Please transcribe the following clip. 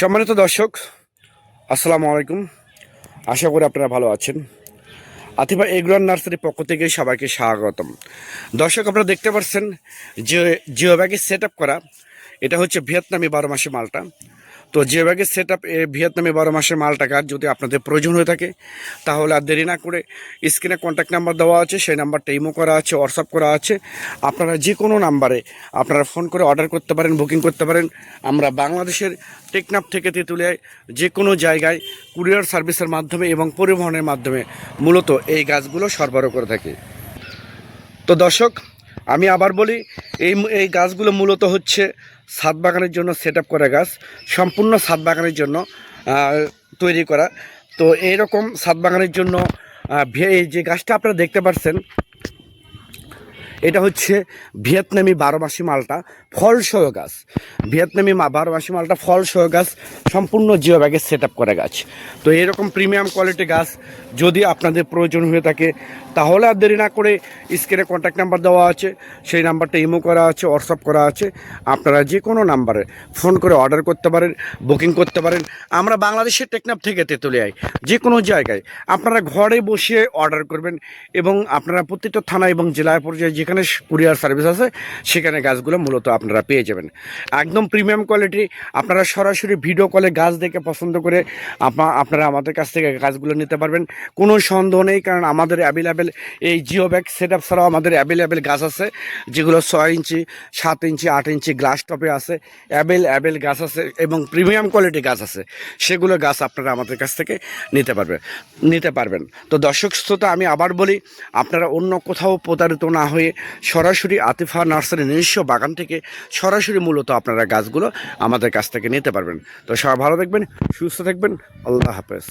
সম্মানিত দর্শক, আসসালামু আলাইকুম। আশা করি আপনারা ভালো আছেন। আতিফা এগ্রান নার্সারির পক্ষ থেকে সবাইকে স্বাগতম। দর্শক, আপনারা দেখতে পাচ্ছেন যে জিও ব্যাগে সেট করা, এটা হচ্ছে ভিয়েতনামি বারো মাসে মালটা। তো ব্যাগের সেট আপ ভিয়েতনামি বারো মাসের মালটাকার যদি আপনাদের প্রয়োজন হয়ে থাকে, তাহলে আর দেরি না করে স্ক্রিনে কন্ট্যাক্ট নাম্বার দেওয়া আছে, সেই নাম্বারটা ইমো করা আছে হোয়াটসঅ্যাপ করা আছে। আপনারা যে কোনো নাম্বারে আপনারা ফোন করে অর্ডার করতে পারেন বুকিং করতে পারেন। আমরা বাংলাদেশের টেকনাফ থেকে তেঁতুলিয়ায় যে কোনো জায়গায় কুরিয়ার সার্ভিসের মাধ্যমে এবং পরিবহনের মাধ্যমে মূলত এই গাছগুলো সরবরাহ করে থাকি। তো দর্শক, আমি আবার বলি এই এই গাছগুলো মূলত হচ্ছে ছাদ বাগানের জন্য সেট আপ করা গাছ, সম্পূর্ণ ছাদ বাগানের জন্য তৈরি করা। তো এইরকম ছাদ বাগানের জন্য যে গাছটা আপনারা দেখতে পাচ্ছেন এটা হচ্ছে ভিয়েতনামি বারো মাসি মালটা ফলসহ গাছ। ভিয়েতনামি মা বারো মাসি মালটা ফলসহ গাছ, সম্পূর্ণ জিও ব্যাগে সেট আপ করা গাছ। তো এরকম প্রিমিয়াম কোয়ালিটি গাছ যদি আপনাদের প্রয়োজন হয়ে থাকে, তাহলে আর দেরি না করে স্ক্রিনে কন্ট্যাক্ট নাম্বার দেওয়া আছে, সেই নাম্বারটা ইমো করা আছে হোয়াটসঅ্যাপ করা আছে। আপনারা যে কোনো নাম্বারে ফোন করে অর্ডার করতে পারেন বুকিং করতে পারেন। আমরা বাংলাদেশের টেকনাফ থেকে তেঁতুলিয়ায়, যে কোনো জায়গায় আপনারা ঘরে বসে অর্ডার করবেন এবং আপনারা প্রত্যেকটা থানা এবং জেলার পর্যায়ে যেখানে কুরিয়ার সার্ভিস আছে, সেখানে গাছগুলো মূলত আপনারা পেয়ে যাবেন। একদম প্রিমিয়াম কোয়ালিটি, আপনারা সরাসরি ভিডিও কলে গাছ দেখে পছন্দ করে আপনারা আমাদের কাছ থেকে গাছগুলো নিতে পারবেন। কোনো সন্দেহ নেই, কারণ আমাদের অ্যাভেলেবেল এই জিও ব্যাগ সেট আপ ছাড়াও আমাদের অ্যাভেলেবেল গাছ আছে, যেগুলো ছয় ইঞ্চি, সাত ইঞ্চি, আট ইঞ্চি গ্লাস টপে আছে অ্যাবেল অ্যাবেল গাছ আছে এবং প্রিমিয়াম কোয়ালিটি গাছ আছে। সেগুলো গাছ আপনারা আমাদের কাছ থেকে নিতে পারবেন নিতে পারবেন। তো দর্শক শ্রোতা, আমি আবার বলি, আপনারা অন্য কোথাও প্রতারিত না হয়ে সরাসরি আতিফা নার্সারি নিজস্ব বাগান থেকে সরাসরি মূলত আপনারা গাছগুলো আমাদের কাছ থেকে নিতে পারবেন। তো সবাই ভালো থাকবেন, সুস্থ থাকবেন, আল্লাহ হাফেজ।